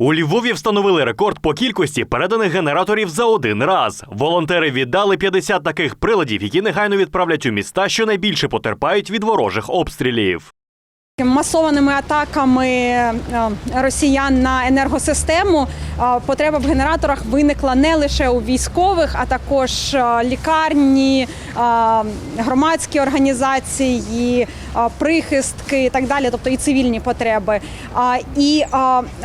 У Львові встановили рекорд по кількості переданих генераторів за один раз. Волонтери віддали 50 таких приладів, які негайно відправлять у міста, що найбільше потерпають від ворожих обстрілів. Масованими атаками е, росіян на енергосистему е, потреба в генераторах виникла не лише у військових, а також е, лікарні, громадські організації, прихистки і так далі, тобто і цивільні потреби. І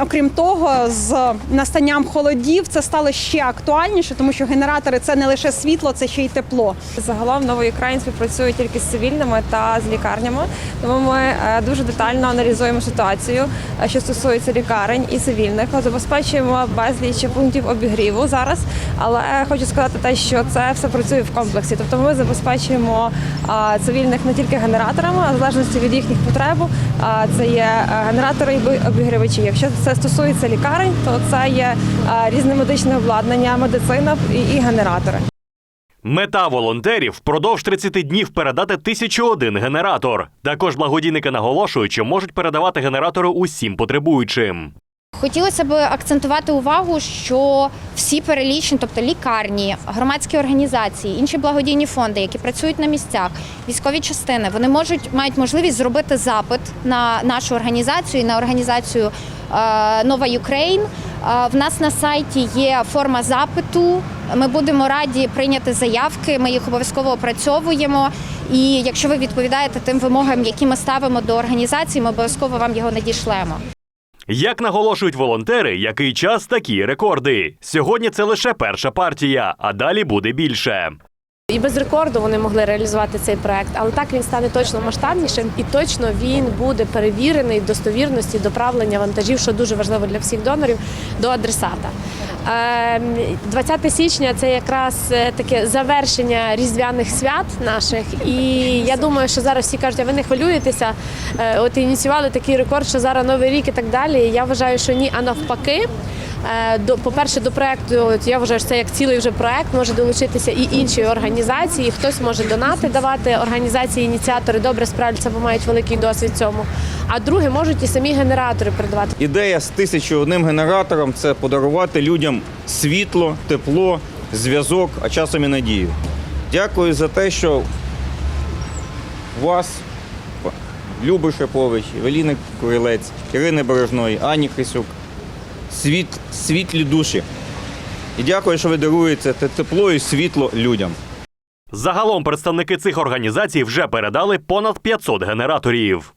окрім того, з настанням холодів це стало ще актуальніше, тому що генератори це не лише світло, це ще й тепло. Загалом новий Україн співпрацює тільки з цивільними та з лікарнями. Тому ми е, дуже детально аналізуємо ситуацію, е, що стосується лікарень і цивільних. Забезпечуємо безліч пунктів обігріву зараз. Але хочу сказати те, що це все працює в комплексі. Тобто ми забезпечуємо е, цивільних не тільки генераторами, а в залежності від їхніх потреб. е, Це є генератори і обігрівачі. Якщо це стосується лікарень, то це є різне медичне обладнання, медицина і генератори. Мета волонтерів впродовж 30 днів передати 1001 генератор. Також благодійники наголошують, що можуть передавати генератори усім потребуючим. Хотілося б акцентувати увагу, що всі перелічені, тобто лікарні, громадські організації, інші благодійні фонди, які працюють на місцях, військові частини, вони можуть мають можливість зробити запит на нашу організацію на організацію е, Нова Юкрейн. Е, В нас на сайті є форма запиту. Ми будемо раді прийняти заявки. Ми їх обов'язково опрацьовуємо. І якщо ви відповідаєте тим вимогам, які ми ставимо до організації, ми обов'язково вам його надішлемо. Як наголошують волонтери, який час такі рекорди. Сьогодні це лише перша партія, а далі буде більше. І без рекорду вони могли реалізувати цей проект, але так він стане точно масштабнішим і точно він буде перевірений в достовірності доправлення вантажів, що дуже важливо для всіх донорів, до адресата. Ем, 20 січня це якраз е, таке завершення різдвяних свят наших. І я думаю, що зараз всі кажуть, а ви не хвилюєтеся. Е, От ініціювали такий рекорд, що зараз новий рік і так далі. Я вважаю, що ні, а навпаки. Е, До по-перше, до проекту я вважаю, що це як цілий вже проект. Може долучитися і інші організації. Хтось може донати давати. Організації, ініціатори добре справляться, бо мають великий досвід цьому. А друге можуть і самі генератори передавати. Ідея з тисячу одним генератором це подарувати людям світло, тепло, зв'язок, а часом і надію. Дякую за те, що вас, Люби Шепович, Евеліни Курилець, Ірини Бережної, Ані Хрисюк, світ, світлі душі. І дякую, що ви даруєте те тепло і світло людям. Загалом представники цих організацій вже передали понад 500 генераторів.